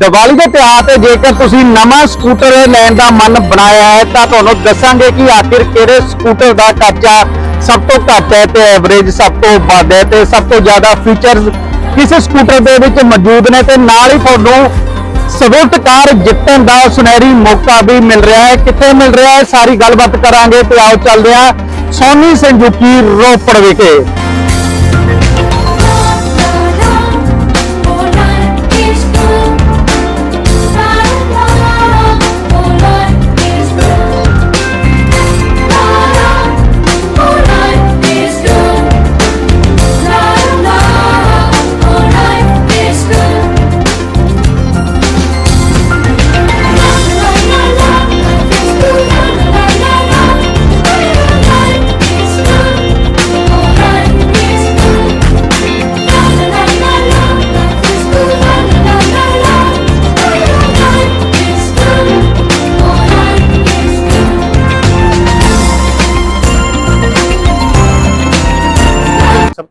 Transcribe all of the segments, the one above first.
ਦੀਵਾਲੀ ਦੇ ਤਿਉਹਾਰ ਤੇ ਜੇਕਰ ਤੁਸੀਂ ਨਵਾਂ ਸਕੂਟਰ ਲੈਣ ਦਾ ਮਨ ਬਣਾਇਆ ਹੈ, ਤਾਂ ਤੁਹਾਨੂੰ ਦੱਸਾਂਗੇ ਕਿ ਆਖਿਰ ਕਿਹੜੇ ਸਕੂਟਰ ਦਾ ਖਰਚਾ ਸਭ ਤੋਂ ਘੱਟ ਹੈ ਤੇ ਐਵਰੇਜ ਸਭ ਤੋਂ ਵੱਧ ਹੈ ਤੇ ਸਭ ਤੋਂ ਜ਼ਿਆਦਾ ਫੀਚਰਸ ਕਿਸ ਸਕੂਟਰ ਦੇ ਵਿੱਚ ਮੌਜੂਦ ਨੇ ਤੇ ਨਾਲ ਹੀ ਤੁਹਾਨੂੰ ਸਵਿਫਟ ਕਾਰ ਜਿੱਤਣ ਦਾ ਸੁਨਹਿਰੀ ਮੌਕਾ ਵੀ ਮਿਲ ਰਿਹਾ ਹੈ। ਕਿੱਥੇ ਮਿਲ ਰਿਹਾ ਹੈ? ਸਾਰੀ ਗੱਲਬਾਤ ਕਰਾਂਗੇ ਤੇ ਆਓ ਚੱਲਦੇ ਹਾਂ ਸੋਨੀ ਸੰਜੂਕੀ ਰੋਪੜ ਵਿਖੇ।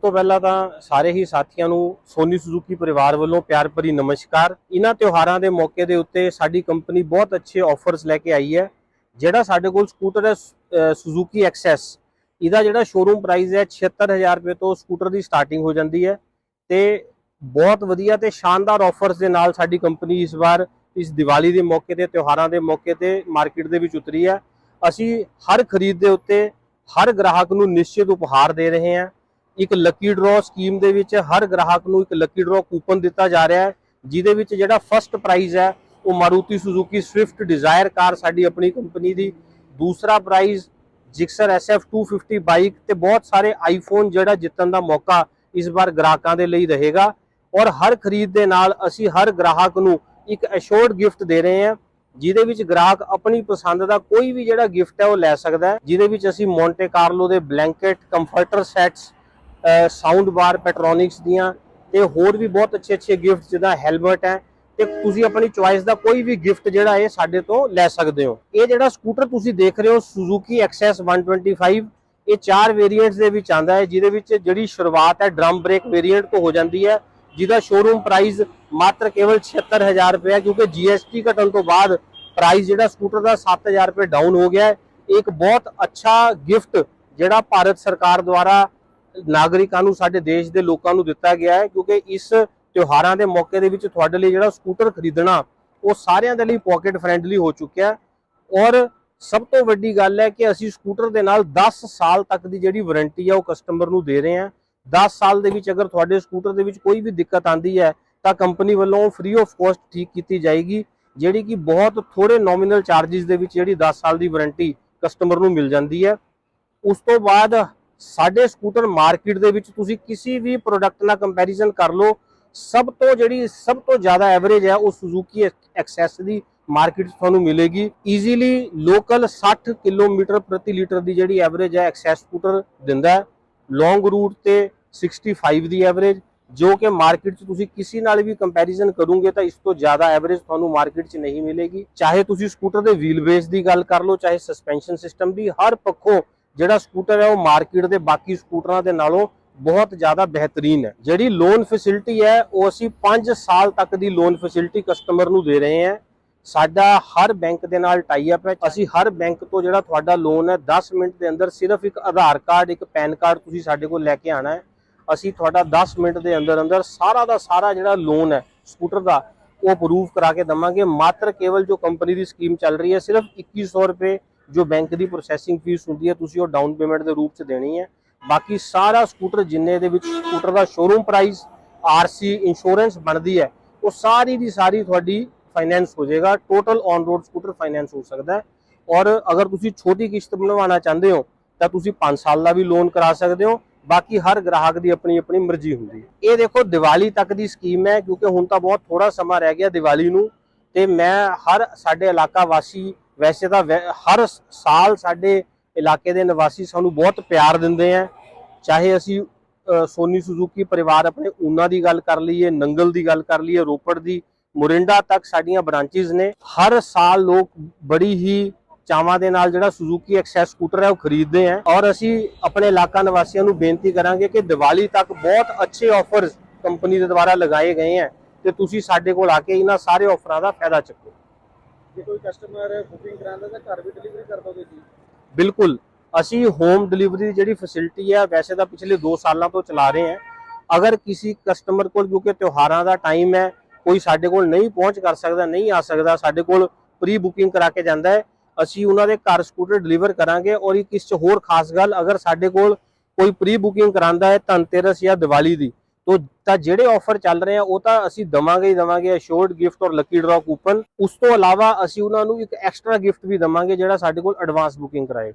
ਤੋਂ ਪਹਿਲਾਂ ਤਾਂ ਸਾਰੇ ਹੀ ਸਾਥੀਆਂ ਨੂੰ ਸੋਨੀ ਸੁਜ਼ੂਕੀ ਪਰਿਵਾਰ ਵੱਲੋਂ ਪਿਆਰ ਭਰੀ ਨਮਸਕਾਰ। ਇਹਨਾਂ ਤਿਉਹਾਰਾਂ ਦੇ ਮੌਕੇ ਦੇ ਉੱਤੇ ਸਾਡੀ ਕੰਪਨੀ ਬਹੁਤ ਅੱਛੇ ਆਫਰਸ ਲੈ ਕੇ ਆਈ ਹੈ। ਜਿਹੜਾ ਸਾਡੇ ਕੋਲ ਸਕੂਟਰ ਹੈ ਸੁਜ਼ੂਕੀ ਐਕਸੈਸ ਇਹਦਾ ਜਿਹੜਾ ਸ਼ੋਰੂਮ ਪ੍ਰਾਈਸ ਹੈ 76000 ਰੁਪਏ ਤੋਂ ਸਕੂਟਰ ਦੀ ਸਟਾਰਟਿੰਗ ਹੋ ਜਾਂਦੀ ਹੈ ਤੇ ਬਹੁਤ ਵਧੀਆ ਤੇ ਸ਼ਾਨਦਾਰ ਆਫਰਸ ਦੇ ਨਾਲ ਸਾਡੀ ਕੰਪਨੀ ਇਸ ਵਾਰ ਇਸ ਦੀਵਾਲੀ ਦੇ ਮੌਕੇ ਤੇ, ਤਿਉਹਾਰਾਂ ਦੇ ਮੌਕੇ ਤੇ ਮਾਰਕੀਟ ਦੇ ਵਿੱਚ ਉਤਰੀ ਹੈ। ਅਸੀਂ ਹਰ ਖਰੀਦ ਦੇ ਉੱਤੇ ਹਰ ਗ੍ਰਾਹਕ ਨੂੰ ਨਿਸ਼ਚਿਤ ਉਪਹਾਰ ਦੇ ਰਹੇ ਹਾਂ। ਇੱਕ ਲੱਕੀ ਡਰਾਅ ਸਕੀਮ ਦੇ ਵਿੱਚ ਹਰ ਗ੍ਰਾਹਕ ਨੂੰ ਇੱਕ ਲੱਕੀ ਡਰਾਅ ਕੂਪਨ ਦਿੱਤਾ ਜਾ ਰਿਹਾ ਹੈ, ਜਿਹਦੇ ਵਿੱਚ ਜਿਹੜਾ ਫਰਸਟ ਪ੍ਰਾਈਜ਼ ਹੈ, ਉਹ Maruti Suzuki Swift Dzire car ਸਾਡੀ ਆਪਣੀ ਕੰਪਨੀ ਦੀ। ਦੂਸਰਾ ਪ੍ਰਾਈਜ਼ ਜਿਕਸਰ SF250 ਬਾਈਕ ਤੇ ਬਹੁਤ ਸਾਰੇ ਆਈਫੋਨ ਜਿਹੜਾ ਜਿੱਤਣ ਦਾ ਮੌਕਾ ਇਸ ਵਾਰ ਗ੍ਰਾਹਕਾਂ ਦੇ ਲਈ ਰਹੇਗਾ। ਔਰ ਹਰ ਖਰੀਦ ਦੇ ਨਾਲ ਅਸੀਂ ਹਰ ਗ੍ਰਾਹਕ ਨੂੰ ਇੱਕ ਅਸ਼ੋਰਡ ਗਿਫਟ ਦੇ ਰਹੇ ਹਾਂ, ਜਿਹਦੇ ਵਿੱਚ ਗ੍ਰਾਹਕ ਆਪਣੀ ਪਸੰਦ ਦਾ ਕੋਈ ਵੀ ਜਿਹੜਾ ਗਿਫਟ ਹੈ ਉਹ ਲੈ ਸਕਦਾ ਹੈ, ਜਿਹਦੇ ਵਿੱਚ ਅਸੀਂ ਮੌਂਟੇ ਕਾਰਲੋ ਦੇ blanket comforter sets sound bar Petronics ਦੀਆਂ ਤੇ ਹੋਰ ਵੀ ਬਹੁਤ ਅੱਛੇ ਅੱਛੇ ਗਿਫਟ ਜਿਹਦਾ ਹੈਲਮਟ ਹੈ ਤੇ ਤੁਸੀਂ ਆਪਣੀ ਚੁਆਇਸ ਦਾ ਕੋਈ ਵੀ ਗਿਫਟ ਜਿਹੜਾ ਇਹ ਸਾਡੇ ਤੋਂ ਲੈ ਸਕਦੇ ਹੋ। ਇਹ ਜਿਹੜਾ ਸਕੂਟਰ ਤੁਸੀਂ ਦੇਖ ਰਹੇ ਹੋ Suzuki Access 125 ਇਹ ਚਾਰ ਵੇਰੀਐਂਟਸ ਦੇ ਵਿੱਚ ਆਂਦਾ ਹੈ, ਜਿਹਦੇ ਵਿੱਚ ਜਿਹੜੀ ਸ਼ੁਰੂਆਤ ਹੈ ਡਰਮ ਬ੍ਰੇਕ ਵੇਰੀਐਂਟ ਤੋਂ ਹੋ ਜਾਂਦੀ ਹੈ, ਜਿਹਦਾ ਸ਼ੋਰੂਮ ਪ੍ਰਾਈਸ ਮਾਤਰ ਕੇਵਲ 76000 ਰੁਪਏ ਹੈ, ਕਿਉਂਕਿ GST ਘਟਣ ਤੋਂ ਬਾਅਦ ਪ੍ਰਾਈਸ ਜਿਹੜਾ ਸਕੂਟਰ ਦਾ 7000 ਰੁਪਏ ਡਾਊਨ ਹੋ ਗਿਆ ਹੈ। ਇਹ ਇੱਕ ਬਹੁਤ ਅੱਛਾ ਗਿਫਟ ਜਿਹੜਾ ਭਾਰਤ ਸਰਕਾਰ ਦੁਆਰਾ ਨਾਗਰਿਕਾਂ ਨੂੰ, ਸਾਡੇ ਦੇਸ਼ ਦੇ ਲੋਕਾਂ ਨੂੰ ਦਿੱਤਾ ਗਿਆ ਹੈ ਕਿਉਂਕਿ ਇਸ ਤਿਉਹਾਰਾਂ ਦੇ ਮੌਕੇ ਦੇ ਵਿੱਚ ਤੁਹਾਡੇ ਲਈ ਜਿਹੜਾ ਸਕੂਟਰ ਖਰੀਦਣਾ, ਉਹ ਸਾਰਿਆਂ ਦੇ ਲਈ ਪਾਕਟ ਫ੍ਰੈਂਡਲੀ ਹੋ ਚੁੱਕਿਆ ਹੈ। ਔਰ ਸਭ ਤੋਂ ਵੱਡੀ ਗੱਲ ਹੈ ਕਿ ਅਸੀਂ ਸਕੂਟਰ ਦੇ ਨਾਲ 10 ਸਾਲ ਤੱਕ ਦੀ ਜਿਹੜੀ ਵਾਰੰਟੀ ਹੈ ਉਹ ਕਸਟਮਰ ਨੂੰ ਦੇ ਰਹੇ ਹਾਂ। 10 ਸਾਲ ਦੇ ਵਿੱਚ ਅਗਰ ਤੁਹਾਡੇ ਸਕੂਟਰ ਦੇ ਵਿੱਚ ਕੋਈ ਵੀ ਦਿੱਕਤ ਆਂਦੀ ਹੈ, ਤਾਂ ਕੰਪਨੀ ਵੱਲੋਂ ਫ੍ਰੀ ਆਫ ਕਾਸਟ ਠੀਕ ਕੀਤੀ ਜਾਏਗੀ, ਜਿਹੜੀ ਕਿ ਬਹੁਤ ਥੋੜੇ ਨੋਮੀਨਲ ਚਾਰजेस ਦੇ ਵਿੱਚ ਜਿਹੜੀ 10 ਸਾਲ ਦੀ ਵਾਰੰਟੀ ਕਸਟਮਰ ਨੂੰ ਮਿਲ ਜਾਂਦੀ ਹੈ। ਉਸ ਤੋਂ ਬਾਅਦ ਸਾਡੇ ਸਕੂਟਰ ਮਾਰਕੀਟ ਦੇ ਵਿੱਚ ਤੁਸੀਂ ਕਿਸੇ ਵੀ ਪ੍ਰੋਡਕਟ ਨਾਲ ਕੰਪੈਰੀਜ਼ਨ ਕਰ ਲਓ, ਸਭ ਤੋਂ ਜਿਹੜੀ ਸਭ ਤੋਂ ਜ਼ਿਆਦਾ ਐਵਰੇਜ ਹੈ ਉਹ ਸੁਜੂਕੀ ਐਕਸੈਸ ਦੀ ਮਾਰਕੀਟ 'ਚ ਤੁਹਾਨੂੰ ਮਿਲੇਗੀ। ਈਜ਼ੀਲੀ ਲੋਕਲ 60 ਕਿਲੋਮੀਟਰ ਪ੍ਰਤੀ ਲੀਟਰ ਦੀ ਜਿਹੜੀ ਐਵਰੇਜ ਹੈ ਐਕਸੈਸ ਸਕੂਟਰ ਦਿੰਦਾ ਲੌਂਗ ਰੂਟ ਤੇ 65 ਦੀ ਐਵਰੇਜ ਜੋ ਕਿ ਮਾਰਕੀਟ 'ਚ ਤੁਸੀਂ ਕਿਸੇ ਨਾਲ ਵੀ ਕੰਪੈਰੀਜ਼ਨ ਕਰੋਗੇ ਤਾਂ ਇਸ ਤੋਂ ਜ਼ਿਆਦਾ ਐਵਰੇਜ ਤੁਹਾਨੂੰ ਮਾਰਕੀਟ 'ਚ ਨਹੀਂ ਮਿਲੇਗੀ। ਚਾਹੇ ਤੁਸੀਂ ਸਕੂਟਰ ਦੇ ਵੀਲ ਬੇਸ ਦੀ ਗੱਲ ਕਰ ਲਓ, ਚਾਹੇ ਸਸਪੈਂਸ਼ਨ ਸਿਸਟਮ ਦੀ, ਹਰ ਪੱਖੋਂ ਜਿਹੜਾ ਸਕੂਟਰ ਹੈ ਉਹ ਮਾਰਕੀਟ ਦੇ ਬਾਕੀ ਸਕੂਟਰਾਂ ਦੇ ਨਾਲੋਂ ਬਹੁਤ ਜ਼ਿਆਦਾ ਬਿਹਤਰੀਨ ਹੈ। ਜਿਹੜੀ ਲੋਨ ਫੈਸਿਲਿਟੀ ਹੈ, ਉਹ ਅਸੀਂ 5 ਸਾਲ ਤੱਕ ਦੀ ਲੋਨ ਫੈਸਿਲਿਟੀ ਕਸਟਮਰ ਨੂੰ ਦੇ ਰਹੇ ਹਾਂ। ਸਾਡਾ ਹਰ ਬੈਂਕ ਦੇ ਨਾਲ ਟਾਈ ਅਪ ਹੈ। ਅਸੀਂ ਹਰ ਬੈਂਕ ਤੋਂ ਜਿਹੜਾ ਤੁਹਾਡਾ ਲੋਨ ਹੈ 10 ਮਿੰਟ ਦੇ ਅੰਦਰ ਸਿਰਫ ਇੱਕ ਆਧਾਰ ਕਾਰਡ, ਇੱਕ ਪੈਨ ਕਾਰਡ ਤੁਸੀਂ ਸਾਡੇ ਕੋਲ ਲੈ ਕੇ ਆਣਾ ਹੈ। ਅਸੀਂ ਤੁਹਾਡਾ 10 ਮਿੰਟ ਦੇ ਅੰਦਰ ਅੰਦਰ ਸਾਰਾ ਦਾ ਸਾਰਾ ਜਿਹੜਾ ਲੋਨ ਹੈ, ਸਕੂਟਰ ਦਾ, ਉਹ ਅਪਰੂਵ ਕਰਾ ਕੇ ਦਵਾਂਗੇ। ਮਾਤਰ ਕੇਵਲ ਜੋ ਕੰਪਨੀ ਦੀ ਸਕੀਮ ਚੱਲ ਰਹੀ ਹੈ, ਸਿਰਫ 2100 ਰੁਪਏ ਜੋ ਬੈਂਕ ਦੀ ਪ੍ਰੋਸੈਸਿੰਗ ਫੀਸ ਹੁੰਦੀ ਹੈ, ਤੁਸੀਂ ਉਹ ਡਾਊਨ ਪੇਮੈਂਟ ਦੇ ਰੂਪ 'ਚ ਦੇਣੀ ਹੈ। ਬਾਕੀ ਸਾਰਾ ਸਕੂਟਰ ਜਿੰਨੇ ਦੇ ਵਿੱਚ ਸਕੂਟਰ ਦਾ ਸ਼ੋਰੂਮ ਪ੍ਰਾਈਸ ਆਰਸੀ ਇੰਸ਼ੋਰੈਂਸ ਬਣਦੀ ਹੈ, ਉਹ ਸਾਰੀ ਦੀ ਸਾਰੀ ਤੁਹਾਡੀ ਫਾਈਨੈਂਸ ਹੋ ਜਾਏਗਾ। Total on road scooter finance ਹੋ ਸਕਦਾ ਹੈ। ਔਰ ਅਗਰ ਤੁਸੀਂ ਛੋਟੀ ਕਿਸ਼ਤ ਬਣਵਾਉਣਾ ਚਾਹੁੰਦੇ ਹੋ, ਤਾਂ ਤੁਸੀਂ 5 ਸਾਲ ਦਾ ਵੀ ਲੋਨ ਕਰਾ ਸਕਦੇ ਹੋ। ਬਾਕੀ ਹਰ ਗ੍ਰਾਹਕ ਦੀ ਆਪਣੀ ਆਪਣੀ ਮਰਜ਼ੀ ਹੁੰਦੀ ਹੈ। ਇਹ ਦੇਖੋ, ਦੀਵਾਲੀ ਤੱਕ ਦੀ ਸਕੀਮ ਹੈ, ਕਿਉਂਕਿ ਹੁਣ ਤਾਂ ਬਹੁਤ ਥੋੜਾ ਸਮਾਂ ਰਹਿ ਗਿਆ ਦੀਵਾਲੀ ਨੂੰ। ਤੇ ਮੈਂ ਹਰ ਸਾਡੇ ਇਲਾਕਾ ਵਾਸੀ ਵੈਸੇ ਤਾਂ ਵੈ- ਹਰ ਸਾਲ ਸਾਡੇ ਇਲਾਕੇ ਦੇ ਨਿਵਾਸੀ ਸਾਨੂੰ ਬਹੁਤ ਪਿਆਰ ਦਿੰਦੇ ਆ। ਚਾਹੇ ਅਸੀਂ ਸੋਨੀ ਸੁਜ਼ੂਕੀ ਪਰਿਵਾਰ ਆਪਣੇ ਊਨਾ ਦੀ ਗੱਲ ਕਰ ਲਈਏ, ਨੰਗਲ ਦੀ ਗੱਲ ਕਰ ਲਈਏ, ਰੋਪੜ ਦੀ, ਮੋਰਿੰਡਾ ਤੱਕ ਸਾਡੀਆਂ ਬ੍ਰਾਂਚੇਸ ਨੇ। ਹਰ ਸਾਲ ਲੋਕ ਬੜੀ ਹੀ ਚਾਵਾਂ ਦੇ ਨਾਲ ਜਿਹੜਾ ਸੁਜ਼ੂਕੀ ਐਕਸੈਸ ਸਕੂਟਰ ਹੈ ਉਹ ਖਰੀਦਦੇ ਆ। ਔਰ ਅਸੀਂ ਆਪਣੇ ਇਲਾਕਾ ਨਿਵਾਸੀਆਂ ਨੂੰ ਬੇਨਤੀ ਕਰਾਂਗੇ ਕਿ ਦੀਵਾਲੀ ਤੱਕ ਬਹੁਤ ਅੱਛੇ ਆਫਰਸ ਕੰਪਨੀ ਦੇ ਦੁਆਰਾ ਲਗਾਏ ਗਏ ਆ। ਤੇ ਤੁਸੀਂ ਸਾਡੇ ਕੋਲ ਆ ਕੇ ਇਹਨਾਂ ਸਾਰੇ ਆਫਰਾਂ ਦਾ ਫਾਇਦਾ ਚੁੱਕੋ। ਜੇ ਕੋਈ ਕਸਟਮਰ ਬੁਕਿੰਗ ਕਰਾਉਂਦਾ ਤਾਂ ਘਰ ਵੀ ਡਿਲੀਵਰੀ ਕਰ ਦੋਗੇ ਜੀ। ਬਿਲਕੁਲ। ਅਸੀਂ ਹੋਮ ਡਿਲੀਵਰੀ ਦੀ ਜਿਹੜੀ ਫੈਸਿਲਿਟੀ ਹੈ, ਵੈਸੇ ਤਾਂ ਪਿਛਲੇ 2 ਸਾਲਾਂ ਤੋਂ ਚਲਾ ਰਹੇ ਹਾਂ। ਅਗਰ ਕਿਸੇ ਕਸਟਮਰ ਕੋਲ, ਕਿਉਂਕਿ ਤਿਉਹਾਰਾਂ ਦਾ ਟਾਈਮ ਹੈ, ਕੋਈ ਸਾਡੇ ਕੋਲ ਨਹੀਂ ਪਹੁੰਚ ਕਰ ਸਕਦਾ, ਨਹੀਂ ਆ ਸਕਦਾ, ਸਾਡੇ ਕੋਲ ਪ੍ਰੀ ਬੁਕਿੰਗ ਕਰਾ ਕੇ ਜਾਂਦਾ ਹੈ, ਅਸੀਂ ਉਹਨਾਂ ਦੇ ਘਰ ਸਕੂਟਰ ਡਿਲੀਵਰ ਕਰਾਂਗੇ। ਔਰ ਇੱਕ ਇਸ 'ਚ ਹੋਰ ਖਾਸ ਗੱਲ, ਅਗਰ ਸਾਡੇ ਕੋਲ ਕੋਈ ਪ੍ਰੀ ਬੁਕਿੰਗ ਕਰਾਂਦਾ ਹੈ ਧਨਤੇਰਸ ਜਾਂ ਦੀਵਾਲੀ ਦੀ ਤੋ ਤਾਂ ਜਿਹੜੇ ਆਫਰ ਚੱਲ ਰਹੇ ਆ, ਉਹ ਤਾਂ ਅਸੀਂ ਦਵਾਂਗੇ ਹੀ ਦਵਾਂਗੇ ਅਸ਼ੋਰਡ ਗਿਫਟ ਔਰ ਲੱਕੀ ਡਰਾ ਕੂਪਨ ਉਸ ਤੋਂ ਇਲਾਵਾ ਅਸੀਂ ਉਹਨਾਂ ਨੂੰ ਇੱਕ ਐਕਸਟਰਾ ਗਿਫਟ ਵੀ ਦਵਾਂਗੇ, ਜਿਹੜਾ ਸਾਡੇ ਕੋਲ ਐਡਵਾਂਸ ਬੁਕਿੰਗ ਕਰਾਏ